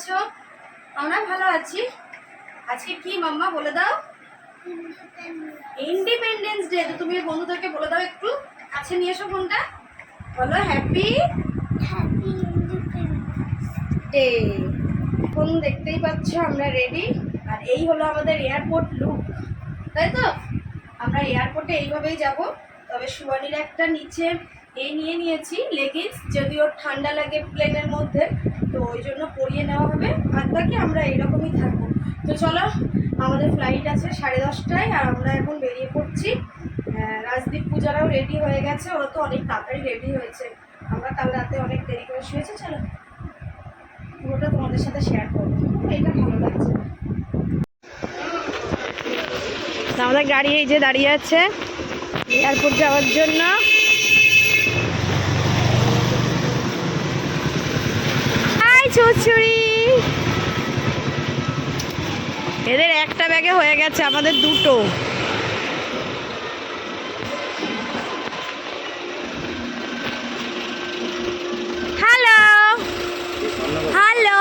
আছো? আমরা ভালো আছি। আজকে কি, মাম্মা, বলে দাও? ইন্ডিপেন্ডেন্স ডে তো তুমি বন্ধুদেরকে বলে দাও একটু। কাছে নিয়ে এসো ফোনটা। বলো হ্যাপি ডে এখন দেখতেই পাচ্ছ, আমরা রেডি আর এই হলো আমাদের এয়ারপোর্ট লুক তাই তো? আমরা এয়ারপোর্টে এইভাবেই যাব। তবে সুয়ানির একটা নিচে এই নিয়ে নিয়েছি লেগিংস যদিও ঠান্ডা লাগে প্লেনের মধ্যে। তো ওই জন্য পরিয়ে নেওয়া হবে। আর বাকি আমরা এইরকমই থাকব। তো চলো, আমাদের ফ্লাইট আছে সাড়ে দশটায় আর আমরা এখন বেরিয়ে পড়ছি। রাজদীপ পূজারাও রেডি হয়ে গেছে। ওরা তো অনেক তাড়াতাড়ি রেডি হয়েছে। আমরা কাল রাতে অনেক দেরি করে শুয়েছি, চলো। পুরোটা তোমাদের সাথে শেয়ার করব। এটা ভালো লাগছে। আমাদের গাড়ি এই যে দাঁড়িয়ে আছে এয়ারপোর্ট যাওয়ার জন্য। চুচুড়ি এদের একটা ব্যাগে হয়ে গেছে আমাদের দুটো। হ্যালো হ্যালো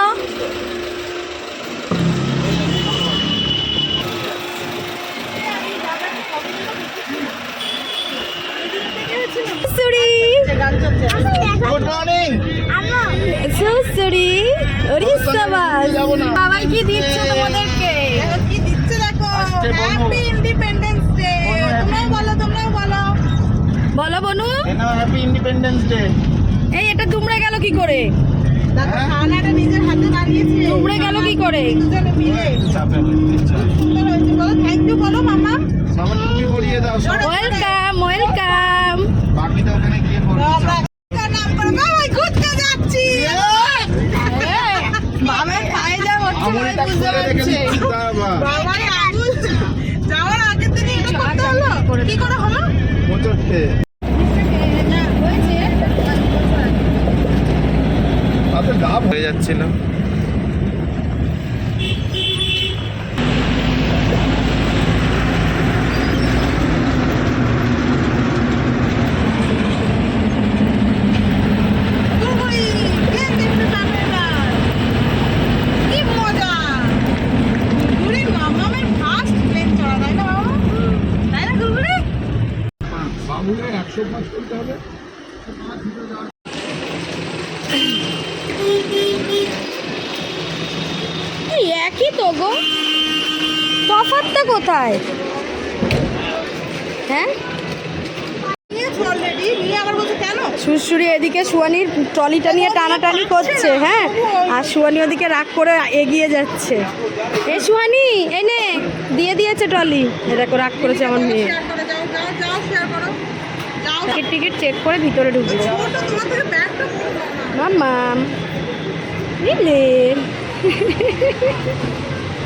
গুড মর্নিং সুড়ি ওরে সবাই সবাই কি দিচ্ছে তোমাদেরকে। কি দিচ্ছে দেখো। হ্যাপি ইন্ডিপেন্ডেন্স ডে তোমরাও বলো তোমরাও বলো। বলো বনু। হ্যাপি ইন্ডিপেন্ডেন্স ডে এই এটা দুমড়ে গেল কি করে? খানাটা নিজের হাতে বানিয়েছে। দুমড়ে গেল কি করে? দুজনে মিলে। সুন্দর হয়েছে বলো থ্যাংক ইউ বলো মামা। সবার টুপি পরিয়ে দাও ওয়েলকাম ওয়েলকাম বাকিটা ওখানে গিয়ে করবে আমরা নাম করে বাবা ঘুরতে যাচ্ছি বাবার পায়ে যাব আমুলটা খুলে রেখে দিচ্ছি বাবা বাবাই আঙুল যাওয়ার আগে থেকে এটা করতে হলো কি করে হলো তাতে ডাব হয়ে যাচ্ছিল গুলগুলি কে দেখতে পাবে না কি মজা গুলগুলি মামামের ফার্স্ট প্লেন চড়া তাই না বাবা তাই না গুলগুলি বাবুকে একশো পাঁচ করতে হবে। একই তো গো। তফাৎটা কোথায়? হ্যাঁ? নিয়েছো অলরেডি নিয়ে আবার বলছো কেন? সুরসুরি এদিকে সুয়ানির ট্রলিটা নিয়ে টানাটানি করছে হ্যাঁ? আর সুয়ানি ওদিকে রাগ করে এগিয়ে যাচ্ছে। এ সুয়ানি এই নে দিয়ে দিয়েছে ট্রলি। এ দেখো রাগ করেছে আমার মেয়ে শেয়ার করে যাও যাও যাও শেয়ার করো যাও টিকিট টিকিট চেক করে ভিতরে ঢুকবো।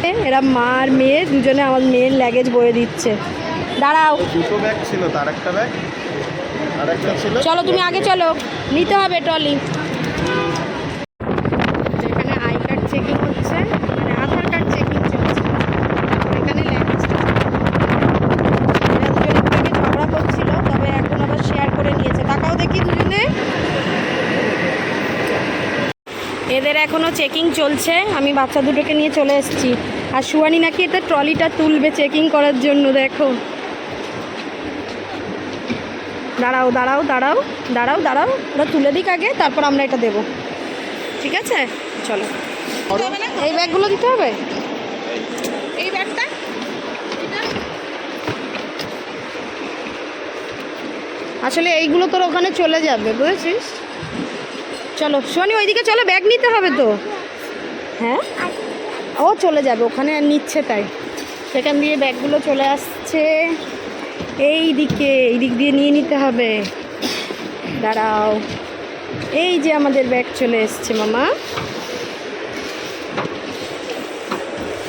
ব্যাগটা এরা মা আর মেয়ে দুজনে আমার মেয়ের লাগেজ বয়ে দিচ্ছে। দাঁড়াও। দুটো ব্যাগ ছিল তার একটা ব্যাগ আর একটা ছিল চলো তুমি আগে চলো। নিতে হবে ট্রলি। এখানে আই কার্ড চেকিং হচ্ছে মানে আধার কার্ড চেকিং চলছে এখানে ল্যাঙ্গুয়েজটা এরা দুজন একটু আগে ঝগড়া করছিল তবে এখন আবার শেয়ার করে নিয়েছে তাকাও দেখি দুজনে এদের এখনও চেকিং চলছে। আমি বাচ্চা দুটোকে নিয়ে চলে এসেছি। আর সুয়ানি নাকি এটা ট্রলিটা তুলবে চেকিং করার জন্য, দেখো। দাঁড়াও দাঁড়াও দাঁড়াও দাঁড়াও দাঁড়াও। ওরা তুলে দিক আগে, তারপর আমরা এটা দেবো। ঠিক আছে? চলো। এই ব্যাগগুলো দিতে হবে? এই ব্যাগটা? আসলে এইগুলো তোর ওখানে চলে যাবে, বুঝেছিস? চলো, শনি, ওইদিকে চলো ব্যাগ নিতে হবে তো। হ্যাঁ? ও চলে যাবে, ওখানে নিচ্ছে তাই। সেখান দিয়ে ব্যাগগুলো চলে আসছে। এই দিকে এই দিক দিয়ে নিয়ে নিতে হবে। দাঁড়াও। এই যে আমাদের ব্যাগ চলে এসছে, মামা।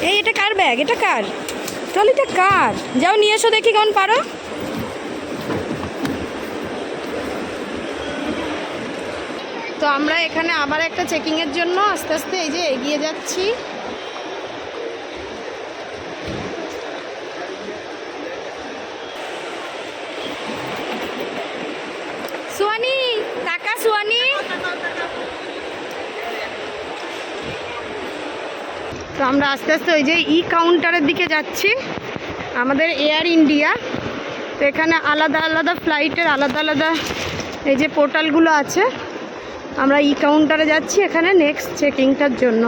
এই, এটা কার ব্যাগ এটা কার? ট্রলিটা কার? যাও, নিয়ে এসো দেখি, কেমন পারো। তো আমরা এখানে আবার একটা চেকিংয়ের জন্য আস্তে আস্তে এই যে এগিয়ে যাচ্ছি। সুয়ানি, টাকা সুয়ানি। তো আমরা আস্তে আস্তে ওই যে ই কাউন্টারের দিকে যাচ্ছি, আমাদের এয়ার ইন্ডিয়া তো এখানে আলাদা আলাদা ফ্লাইটের আলাদা আলাদা এই যে পোর্টালগুলো আছে। আমরা ই কাউন্টারে যাচ্ছি এখানে নেক্সট চেকিংটার জন্য।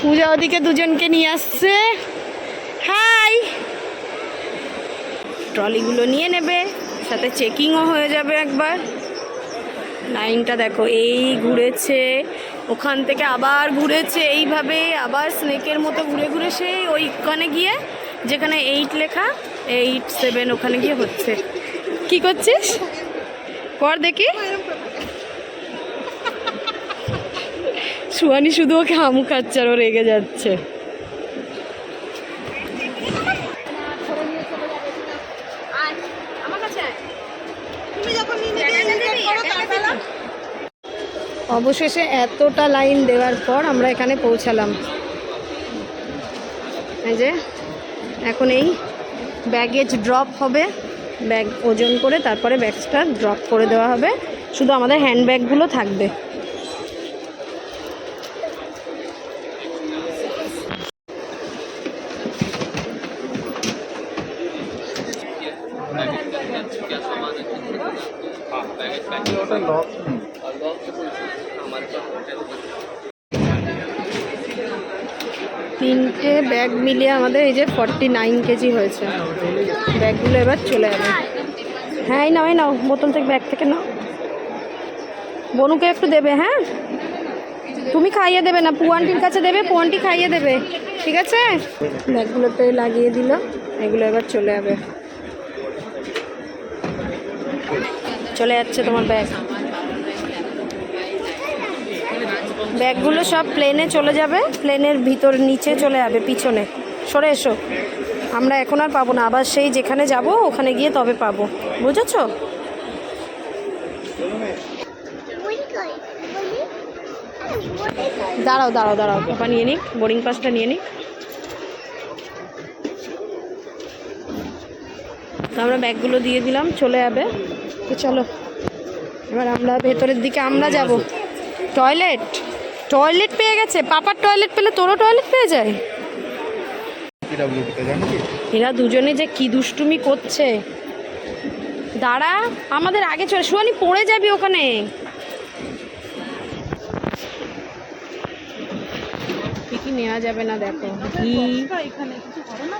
পূজা ওদিকে দুজনকে নিয়ে আসছে। হাই ট্রলিগুলো নিয়ে নেবে, সাথে চেকিংও হয়ে যাবে একবার। লাইনটা দেখো, এই ঘুরেছে, ওখান থেকে আবার ঘুরেছে, এইভাবে আবার স্নেকের মতো ঘুরে ঘুরে সেই ওইখানে গিয়ে, যেখানে এইট লেখা এইট সেভেন ওখানে গিয়ে হচ্ছে। কি করছিস? কর দেখি। সুয়ানি শুধু ওকে হামু খাচ্ছে আর ও রেগে যাচ্ছে। অবশেষে এতটা লাইন দেওয়ার পর আমরা এখানে পৌঁছালাম। এই যে, এখন এই ব্যাগেজ ড্রপ হবে। ব্যাগ, ওজন করে তারপরে ব্যাগসটা ড্রপ করে দেওয়া হবে। শুধু আমাদের হ্যান্ড ব্যাগগুলো থাকবে। তিনটে ব্যাগ মিলিয়ে আমাদের এই যে ফর্টি নাইন কেজি হয়েছে। ব্যাগগুলো এবার চলে যাবে। হ্যাঁ এই নাও এই নাও, বোতল থেকে ব্যাগ থেকে নাও। বনুকে একটু দেবে হ্যাঁ? তুমি খাইয়ে দেবে না পুয়ান্টির কাছে দেবে পুয়ান্টি খাইয়ে দেবে, ঠিক আছে? ব্যাগগুলোতে লাগিয়ে দিল, এগুলো এবার চলে যাবে। চলে যাচ্ছে তোমার ব্যাগ। ব্যাগগুলো সব প্লেনে চলে যাবে, প্লেনের ভিতর নিচে চলে যাবে, পিছনে। সরে এসো। আমরা এখন আর পাবো না। আবার সেই যেখানে যাব, ওখানে গিয়ে তবে পাবো। বুঝেছ? দাঁড়াও দাঁড়াও দাঁড়াও। পাপা নিয়ে নিক বোর্ডিং পাসটা নিয়ে নিক। আমরা ব্যাগগুলো দিয়ে দিলাম, চলে যাবে। তো চলো, এবার আমরা ভেতরের দিকে, আমরা যাব। টয়লেট টয়লেট পেয়ে গেছে। পাপার টয়লেট পেলে তোরও টয়লেট পেয়ে যায়? পিডাব্লিউডিতে জানো কি? এরা দুজনে যে কি দুষ্টুমি করছে। দাঁড়া আমাদের আগে চলে সুয়ানি পড়ে যাবি ওখানে। কি কি নেওয়া যাবে না দেখো। ঘি। কিছু না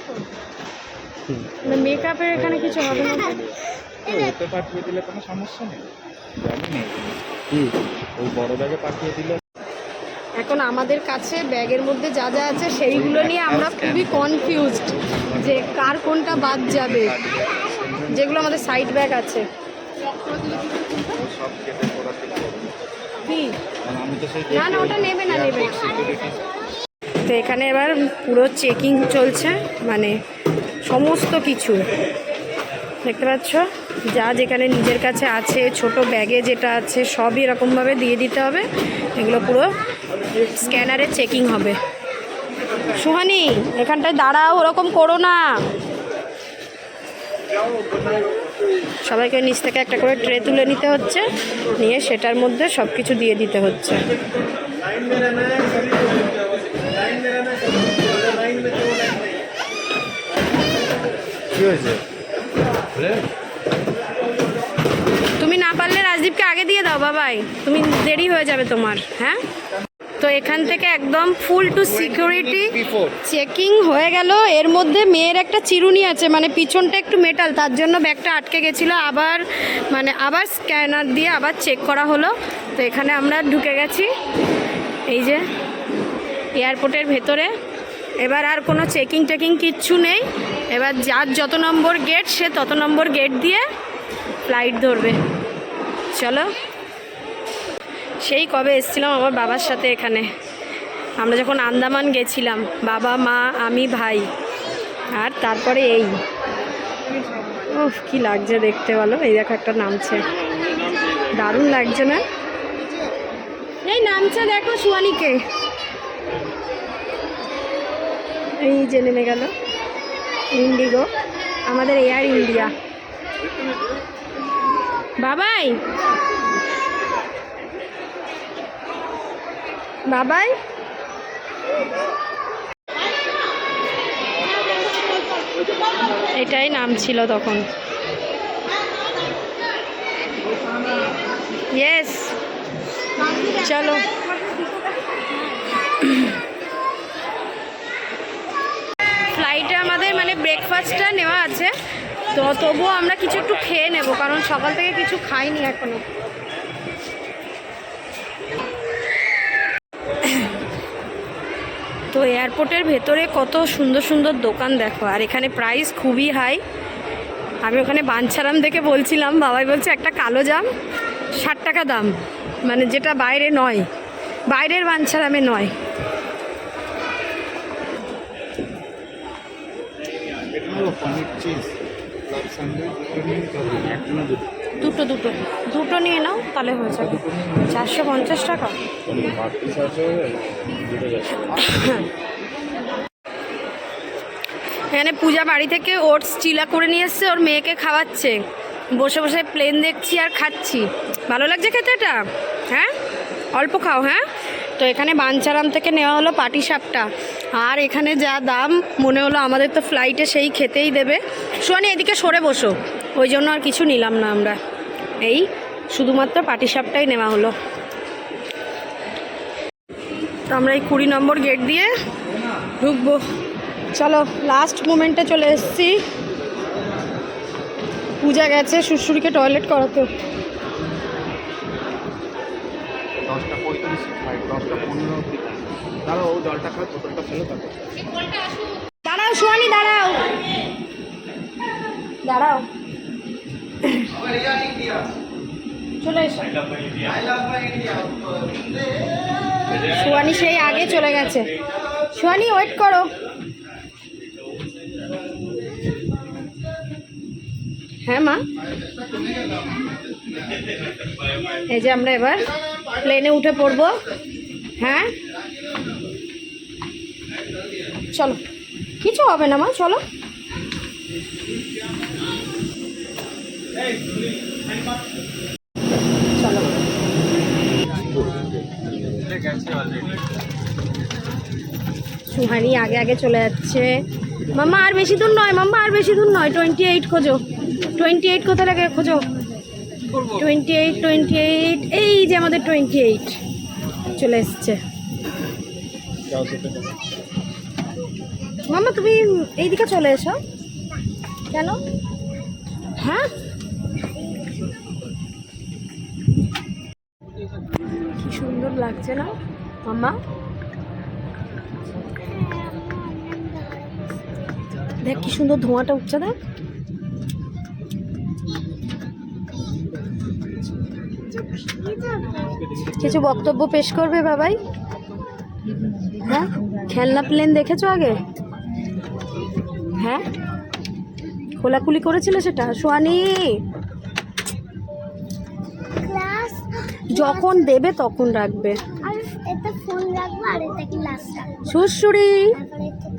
মেকআপের এখানে কিছু হবে না পাঠিয়ে দিলে কোনো সমস্যা নেই। জানি নেই ওই বড় ব্যাগে পাঠিয়ে দিলে এখন আমাদের কাছে ব্যাগের মধ্যে যা যা আছে সেইগুলো নিয়ে আমরা খুবই কনফিউজড যে কার কোনটা বাদ যাবে। যেগুলো আমাদের সাইড ব্যাগ আছে। না না, ওটা নেবে না, নেবে তো এখানে এবার পুরো চেকিং চলছে মানে সমস্ত কিছু। দেখতে পাচ্ছ? যা যেখানে নিজের কাছে আছে, ছোট ব্যাগে যেটা আছে, সবই এরকমভাবে দিয়ে দিতে হবে। এগুলো পুরো স্ক্যানারে চেকিং হবে। সুহানি, এখানটায় দাঁড়াও, ওরকম করো না। সবাইকে নিচ থেকে একটা করে ট্রে তুলে নিতে হচ্ছে। নিয়ে সেটার মধ্যে সব কিছু দিয়ে দিতে হচ্ছে। কি হয়েছে? তুমি না পারলে রাজদীপকে আগে দিয়ে দাও বাবাই। তুমি দেরি হয়ে যাবে তোমার হ্যাঁ? তো এখান থেকে একদম ফুল টু সিকিউরিটি চেকিং হয়ে গেল। এর মধ্যে মেয়ের একটা চিরুনি আছে মানে পিছনটা একটু মেটাল তার জন্য ব্যাগটা আটকে গেছিল। আবার মানে আবার স্ক্যানার দিয়ে আবার চেক করা হলো। তো এখানে আমরা ঢুকে গেছি। এই যে এয়ারপোর্টের ভেতরে। এবার আর কোনো চেকিং টেকিং কিচ্ছু নেই। এবার যার যত নম্বর গেট সে তত নম্বর গেট দিয়ে ফ্লাইট ধরবে। চলো। সেই কবে এসেছিলাম আমার বাবার সাথে এখানে। আমরা যখন আন্দামান গেছিলাম, বাবা, মা, আমি, ভাই, আর তারপরে এই। উফ, কি লাগছে দেখতে বলো? এই দেখো একটা নামছে। দারুণ লাগছে না? এই নামছে দেখো সুয়ানিকে। এই যে নেমে গেল। ইন্ডিগো, আমাদের এয়ার ইন্ডিয়া বাবাই! বাবাই! এটাই নাম ছিল তখন। ইয়েস চলো ফ্লাইটে আমাদের মানে ব্রেকফাস্টটা নেওয়া আছে। তো তবুও আমরা কিছু একটু খেয়ে নেব, কারণ সকাল থেকে কিছু খাইনি এখনও। তো এয়ারপোর্টের ভেতরে কত সুন্দর সুন্দর দোকান দেখো, আর এখানে প্রাইস খুবই হাই আমি ওখানে বাঞ্ছারাম দেখে বলছিলাম, বাবাই বলছে, একটা কালো জাম, ষাট টাকা দাম। মানে যেটা বাইরে নয়, বাইরের বাঞ্ছারামে নয় এটা হলো পনির চিজ স্যান্ডউইচ না দুটো দুটো দুটো। দুটো নিয়ে নাও, তাহলে হয়ে যাবে। চারশো পঞ্চাশ টাকা। দুটো এখানে পূজা বাড়ি থেকে ওটস চিলা করে নিয়ে এসছে, ওর মেয়েকে খাওয়াচ্ছে। বসে বসে প্লেন দেখছি আর খাচ্ছি। ভালো লাগছে খেতে এটা? হ্যাঁ? অল্প খাও হ্যাঁ? তো এখানে বাঞ্চারাম থেকে নেওয়া হলো পাটি সাপটা। আর এখানে যা দাম, মনে হলো আমাদের তো ফ্লাইটে সেই খেতেই দেবে। শোনি এদিকে সরে বসো। ওই জন্য আর কিছু নিলাম না আমরা। এই, শুধুমাত্র পাটি সাপটাই নেওয়া হলো। তো আমরা এই কুড়ি নম্বর গেট দিয়ে ঢুকবো। চলো লাস্ট মোমেন্টে চলে এসেছি। পূজা গেছে শ্বশুরকে টয়লেট করাতে। দশটা পঁয়ত্রিশ দশটা পনেরো। দাঁড়াও জলটা খাও বোতলটা ফেলো দাঁড়াও সোয়ানি দাঁড়াও। দাঁড়াও। চলে এসো। সোয়ানি সেই আগে চলে গেছে। সোয়ানি ওয়েট করো। হ্যাঁ মা। এই যে আমরা এবার প্লেনে উঠে পড়ব। হ্যাঁ? চলো। কিছু হবে না মা, চলো। চলো। সুহানি আগে আগে চলে যাচ্ছে। মাম্মা, আর বেশি দূর নয়, মাম্মা, আর বেশি দূর নয়। টোয়েন্টি এইট খোঁজো। টোয়েন্টি এইট কোথা লাগে খোঁজো? টোয়েন্টি এইট টোয়েন্টি এইট এই যে আমাদের টোয়েন্টি এইট চলে এসছে। মামা, তুমি এইদিকে চলে এসো। কেন? হ্যাঁ? কি সুন্দর লাগছে না, মামা? দেখ, কি সুন্দর ধোঁয়াটা উঠছে, দেখ। কিছু বক্তব্য পেশ করবে, বাবাই? হ্যাঁ? খেলনা প্লেন দেখেছ আগে? হ্যাঁ? খোলাখুলি করেছিল সেটা? সোয়ানি যখন দেবে তখন রাখবে।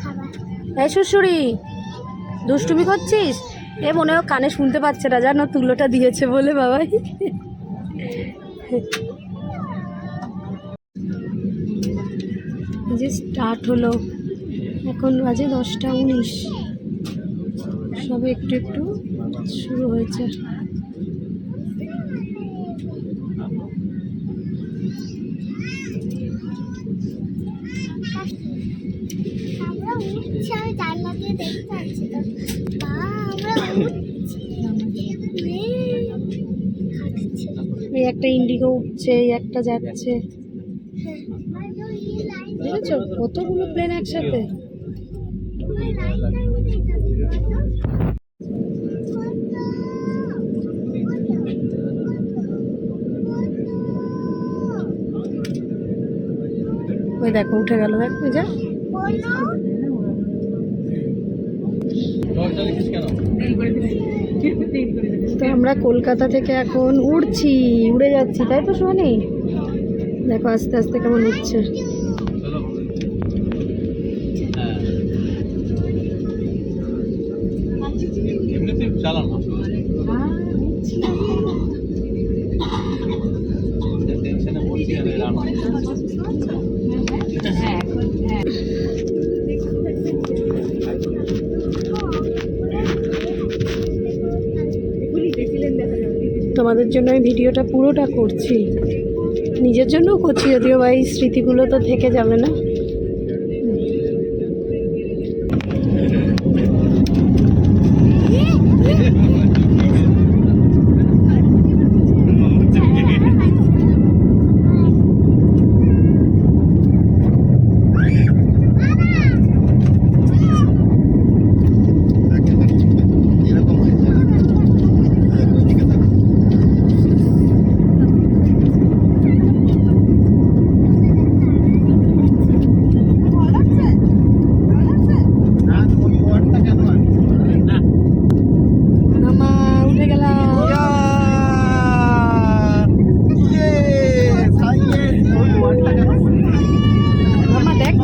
খাবার। এই শ্বশুরি দুষ্টুমি করছিস? এ মনে হয় কানে শুনতে পাচ্ছে না জানো? তুলোটা দিয়েছে বলে বাবাই। যে স্টার্ট হলো। এখন বাজে দশটা উনিশ। সবে একটু একটু শুরু হয়েছে। এই একটা ইন্ডিগো উঠছে এই একটা যাচ্ছে। বুঝেছ কতগুলো প্লেন একসাথে? ওই দেখো, উঠে গেল, দেখ যা। তো আমরা কলকাতা থেকে এখন উড়ছি, উড়ে যাচ্ছি, তাই তো শোনি দেখো, আস্তে আস্তে কেমন উঠছে এমনিতে চালানো টেনশনে পড়ছি আর রান্না তোমাদের জন্য আমি ভিডিওটা পুরোটা করছি। নিজের জন্যও করছি, যদিও বা এই স্মৃতিগুলো তো থেকে যাবে না।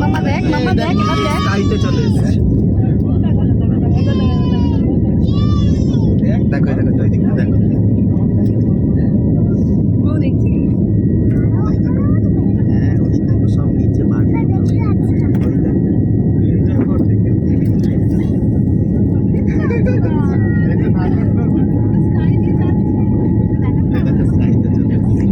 মামা দেখ মামা দেখ মামা দেখ এবার চলে এসেছে দেখ দেখো দেখো হ্যাঁ ওই দেখো সব নিচে বাড়ি ওই দেখো এই দেখো স্কাইতে চলে এসেছে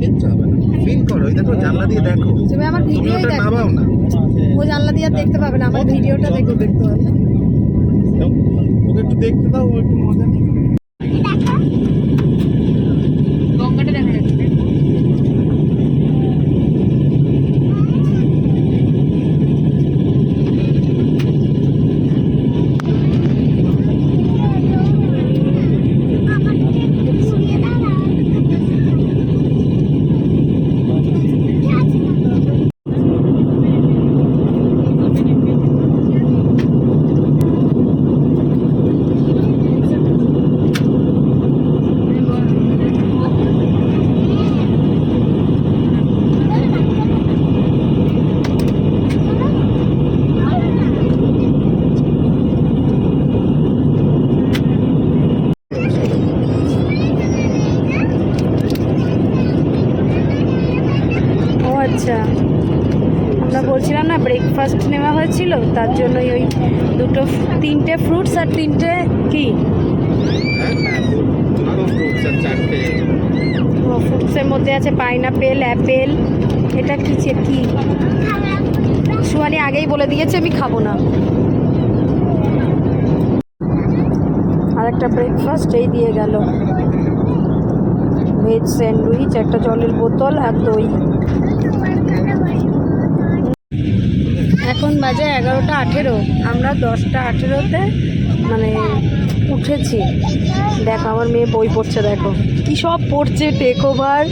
কিচ্ছু হবে না ফিল করো ওই দেখো জানলা দিয়ে দেখো তুমি আমার তুমি ভিডিওই ওটা দেখো নামাও না ও জানলা দিয়ে আর দেখতে পাবে না আমার ভিডিওটা দেখে দেখতে হবে ওকে একটু দেখতে দাও একটু মজা নিক। গঙ্গাটা দেখা যাচ্ছে ও আচ্ছা আমরা বলছিলাম না ব্রেকফাস্ট নেওয়া হয়েছিল তার জন্যই ওই দুটো তিনটে ফ্রুটস আর তিনটে কি? ও ফ্রুটসের মধ্যে আছে পাইনাপেল অ্যাপেল এটা কি কি? সুয়ানি আগেই বলে দিয়েছে আমি খাব না। আর একটা ব্রেকফাস্ট এই দিয়ে গেল। ভেজ স্যান্ডউইচ একটা জলের বোতল আর দই। এখন বাজে এগারোটা আঠেরো। আমরা দশটা আঠেরোতে মানে উঠেছি। দেখো, আমার মেয়ে বই পড়ছে, দেখো। কি সব পড়ছে টেক ওভার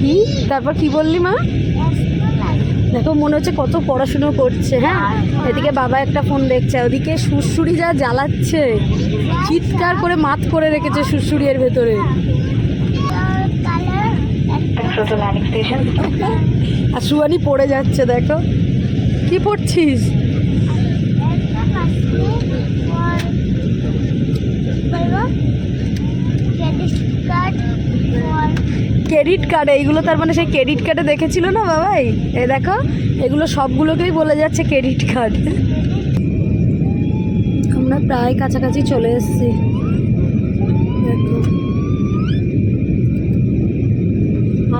কি? তারপর কি বললি মা? দেখো, মনে হচ্ছে কত পড়াশুনো করছে হ্যাঁ? এদিকে বাবা একটা ফোন দেখছে ওদিকে সুরসুরি যা জ্বালাচ্ছে। চিৎকার করে মাত করে রেখেছে সুরসুরিয়ের ভেতরে। আর সুয়ানি পড়ে যাচ্ছে, দেখো। কি পড়ছিস? ক্রেডিট কার্ড এইগুলো তার মানে সেই ক্রেডিট কার্ডে দেখেছিল না বাবাই? এ দেখো, এগুলো সবগুলোকেই বলে যাচ্ছে ক্রেডিট কার্ড আমরা প্রায় কাছাকাছি চলে এসেছি।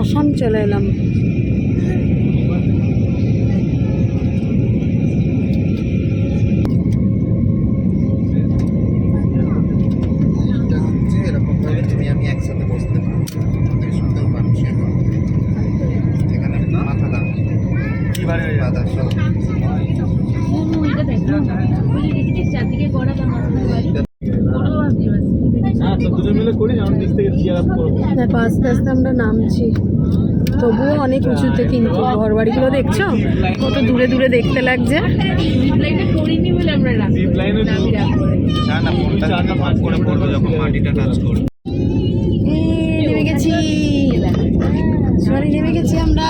আসাম চলে এলাম। দেখো আস্তে আস্তে আমরা নামছি। তবুও অনেক উঁচুতে কিন্তু ঘর বাড়িগুলো দেখছ? কত দূরে দূরে দেখতে লাগছে লাইনে না না ফোনটা কিন্তু অফ করে পড়বে যখন মাটিটা টাচ করবে এই, নেমে গেছি সোয়ানি নেমে গেছি আমরা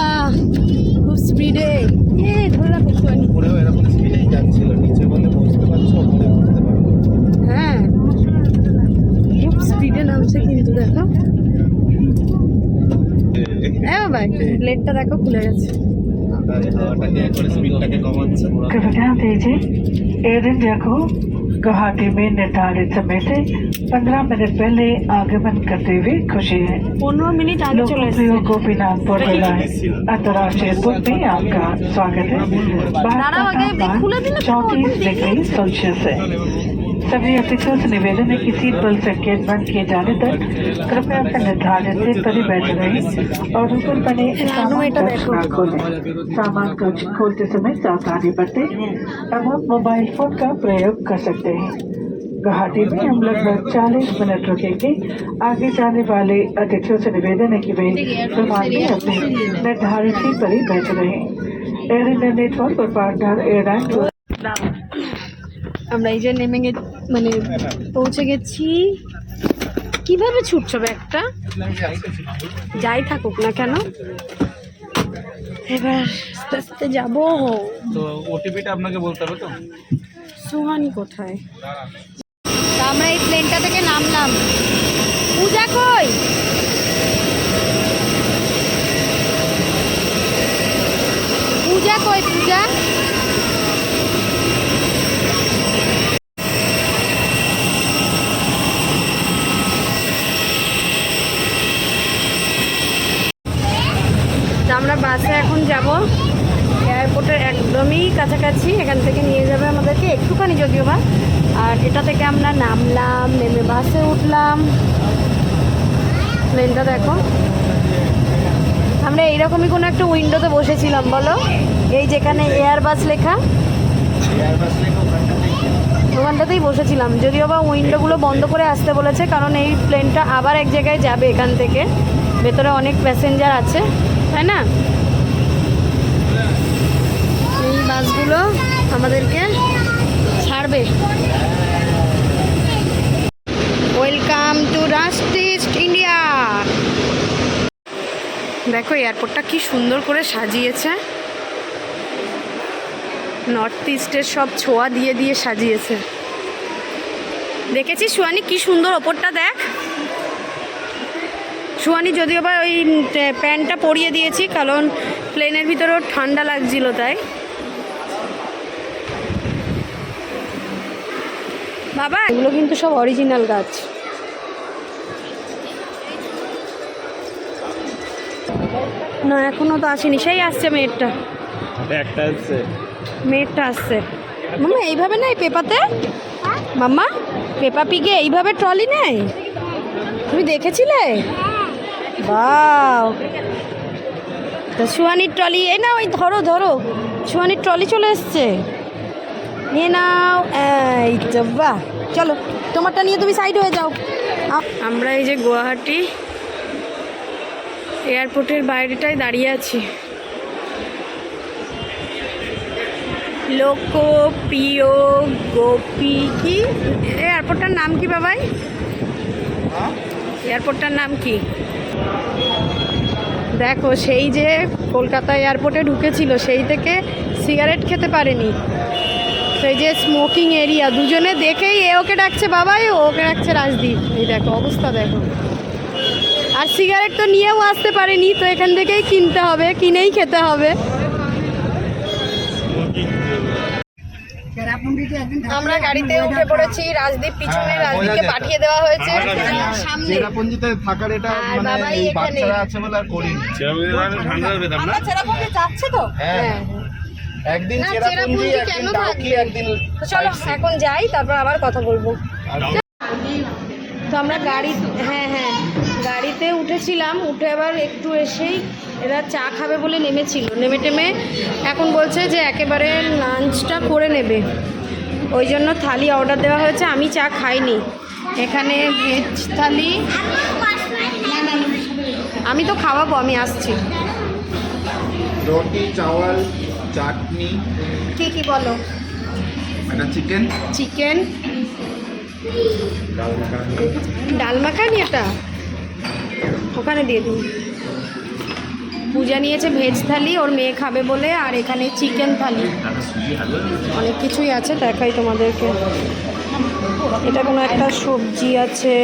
খুব স্পিডে এ ধরে রাখো সোয়ানি উপরেও এরকম স্পিডেই যাচ্ছিল নিচে বলে বুঝতে পারছ উপরে বুঝতে পারব হ্যাঁ খুব স্পিডে নামছে কিন্তু দেখো হ্যাঁ বাবা প্লেটটা দেখো খুলে গেছে তাই হাওয়াটাকে একবারে স্পিডটাকে কমাচ্ছে कृपया दीजिए एयर इंडिया को गुवाहाटी में निर्धारित समय से 15 मिनट पहले आगमन करते हुए खुशी है পনেরো মিনিট আগে চলে এসেছে लोकप्रिय गोपीनाथपुर एयरलाइंस अंतर्राष्ट्रीय एयरपोर्ट में आपका स्वागत है बाहर दादा, का आगे तापमान खुला भी ना चौंतीस डिग्री सेल्सियस है सभी यात्रियों से निवेदन है कि सीट बेल्ट संकेत बंद किए जाने तक कृपया अपने निर्धारित सीट पर ही बैठे रहें और ऊपर बने सामान बेटा कक्ष देखो। न खोलें सामान कक्ष खोलते समय सावधानी बरतें अब आप मोबाइल फोन का प्रयोग कर सकते हैं गुवाहाटी में हम लगभग 40 मिनट रुकेंगे आगे जाने वाले अतिथियों से निवेदन है कि वे विमान में अपने निर्धारित सीट पर ही बैठे रहें एयर इंडिया नेटवर्क और पार्टनर एयरलाइन আমরা এই যে নেমে গে মানে পৌঁছে গেছি। কীভাবে ছুটছ ব্যাগটা? যাই থাকুক না কেন। এবার আস্তে আস্তে যাব। তো ওটিপিটা আপনাকে বলতে হবে তো? সুহানি কোথায়? তা আমরা এই প্লেনটা থেকে নামলাম। পূজা কই? পূজা কই পূজা তা আমরা বাসে এখন যাব এয়ারপোর্টের একদমই কাছাকাছি এখান থেকে নিয়ে যাবে আমাদেরকে একটুখানি যদিও বা আর থেকে আমরা নামলাম নেমে বাসে উঠলাম। প্লেনটা দেখো। আমরা এইরকমই কোনো একটা উইন্ডোতে বসেছিলাম বলো? এই যেখানে এয়ার বাস লেখা। ওখানটাতেই বসেছিলাম। যদিও বা উইন্ডোগুলো বন্ধ করে আসতে বলেছে কারণ এই প্লেনটা আবার এক জায়গায় যাবে এখান থেকে। ভেতরে অনেক প্যাসেঞ্জার আছে তাই না? এই বাসগুলো আমাদেরকে ছাড়বে ওয়েলকাম টু রাস্টিস্ট ইন্ডিয়া দেখো এয়ারপোর্টটা কি সুন্দর করে সাজিয়েছে। নর্থ ইস্টের সব ছোঁয়া দিয়ে দিয়ে সাজিয়েছে। দেখেছি সুয়ানি কি সুন্দর ওপরটা দেখ? সুয়ানি, যদিও বা ওই প্যান্টটা পরিয়ে দিয়েছি, কারণ প্লেনের ভিতরেও ঠান্ডা লাগছিল তাই। বাবা। এগুলো কিন্তু সব অরিজিনাল গাছ। না এখনও তো আসেনি। সেই আসছে মেয়েরটা। একটা আছে মেয়েরটা আসছে। মাম্মা এইভাবে নেয় পেপাতে? মাম্মা পেপা পিগে এইভাবে ট্রলি নেয়? তুমি দেখেছিলে? বাও। তা সুহানির ট্রলি এই না ওই ধরো ধরো। সুহানির ট্রলি চলে এসছে। নিয়ে নাও। এই তো বাহ চলো, তোমারটা নিয়ে তুমি সাইড হয়ে যাও। আমরা এই যে গুয়াহাটি এয়ারপোর্টের বাইরেটায় দাঁড়িয়ে আছি। লোকপ্রিয় গোপী কি? এয়ারপোর্টটার নাম কি বাবাই? এয়ারপোর্টটার নাম কি? দেখো, সেই যে কলকাতা এয়ারপোর্টে ঢুকেছিল, সেই থেকে সিগারেট খেতে পারেনি। তো এই যে স্মোকিং এরিয়া দুজনে দেখেই এ ওকে ডাকছে বাবাই ও ওকে ডাকছে রাজদীপ। এই দেখো অবস্থা দেখো। আর সিগারেট তো নিয়েও আসতে পারেনি তো এখান থেকেই কিনতে হবে কিনেই খেতে হবে। আমরা গাড়িতে উঠে পড়েছি রাজদীপ পিছনে রাজদীপকে পাঠিয়ে দেওয়া হয়েছে। সামনে। চেরাপুঞ্জিতে থাকার এটা মানে। বাচ্চারা আছে বলে আর করিনি। ঠান্ডা পেতাম আমরা চেরাপুঞ্জি যাচ্ছে তো? হ্যাঁ। একদিন চেরাপুঞ্জি একদিন ডাউকি? একদিন চলো এখন যাই তারপর আবার কথা বলব। তো আমরা গাড়ি হ্যাঁ হ্যাঁ গাড়িতে উঠেছিলাম উঠে আবার একটু এসেই এরা চা খাবে বলে নেমেছিল। নেমে টেমে এখন বলছে যে একেবারে লাঞ্চটা করে নেবে। ওই জন্য থালি অর্ডার দেওয়া হয়েছে আমি চা খাইনি। এখানে ভেজ থালি। আমি তো খাওয়াবো আমি আসছি। রুটি চাওয়াল চাটনি। কি কি বলো? একটা চিকেন চিকেন ডাল মাখানি এটা? ওখানে দিয়ে দিন। পূজা নিয়েছে ভেজ থালি ওর মেয়ে খাবে বলে আর এখানে চিকেন থালি। অনেক কিছুই আছে দেখাই তোমাদেরকে। এটা কোনো একটা সবজি আছে।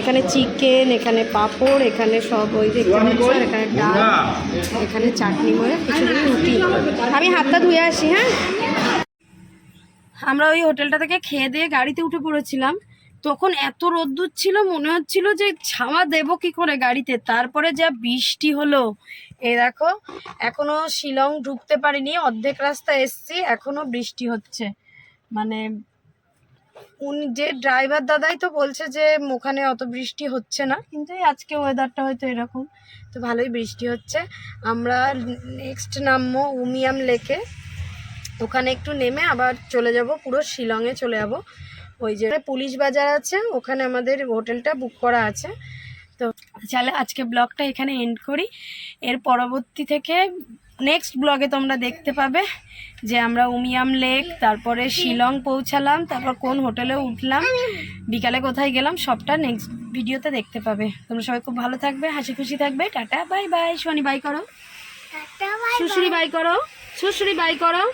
এখানে চিকেন এখানে পাঁপড় এখানে সব ওই দেখতে এখানে ডাল এখানে চাটনি মরে খিচুড়ি রুটি। আমি হাতটা ধুয়ে আসি হ্যাঁ? আমরা ওই হোটেলটা থেকে খেয়ে দিয়ে গাড়িতে উঠে পড়েছিলাম। তখন এত রোদ্দুর ছিল মনে হচ্ছিল যে ছাওয়া দেবো কি করে গাড়িতে। তারপরে যা বৃষ্টি হলো। এ দেখো এখনও শিলং ঢুকতে পারিনি অর্ধেক রাস্তা এসছি এখনও বৃষ্টি হচ্ছে। মানে উনি যে ড্রাইভার দাদাই তো বলছে যে, ওখানে অত বৃষ্টি হচ্ছে না। কিন্তু এই আজকে ওয়েদারটা হয়তো এরকম। তো ভালোই বৃষ্টি হচ্ছে। আমরা নেক্সট নামবো উমিয়াম লেকে। ওখানে একটু নেমে আবার চলে যাব, পুরো শিলংয়ে চলে যাব। ওই যে পুলিশ বাজার আছে, ওখানে আমাদের হোটেলটা বুক করা আছে। তো চলে, আজকে ব্লগটা এখানে এন্ড করি। এর পরবর্তী থেকে নেক্সট ব্লগে তোমরা দেখতে পাবে যে আমরা উমিয়াম লেক তারপরে শিলং পৌঁছালাম তারপর কোন হোটেলে উঠলাম বিকালে কোথায় গেলাম সবটা নেক্সট ভিডিওতে দেখতে পাবে। তোমরা সবাই খুব ভালো থাকবে হাসি খুশি থাকবে। টাটা বাই বাই শনি বাই করো। শুশুরি বাই করো। শুশুরি বাই করো।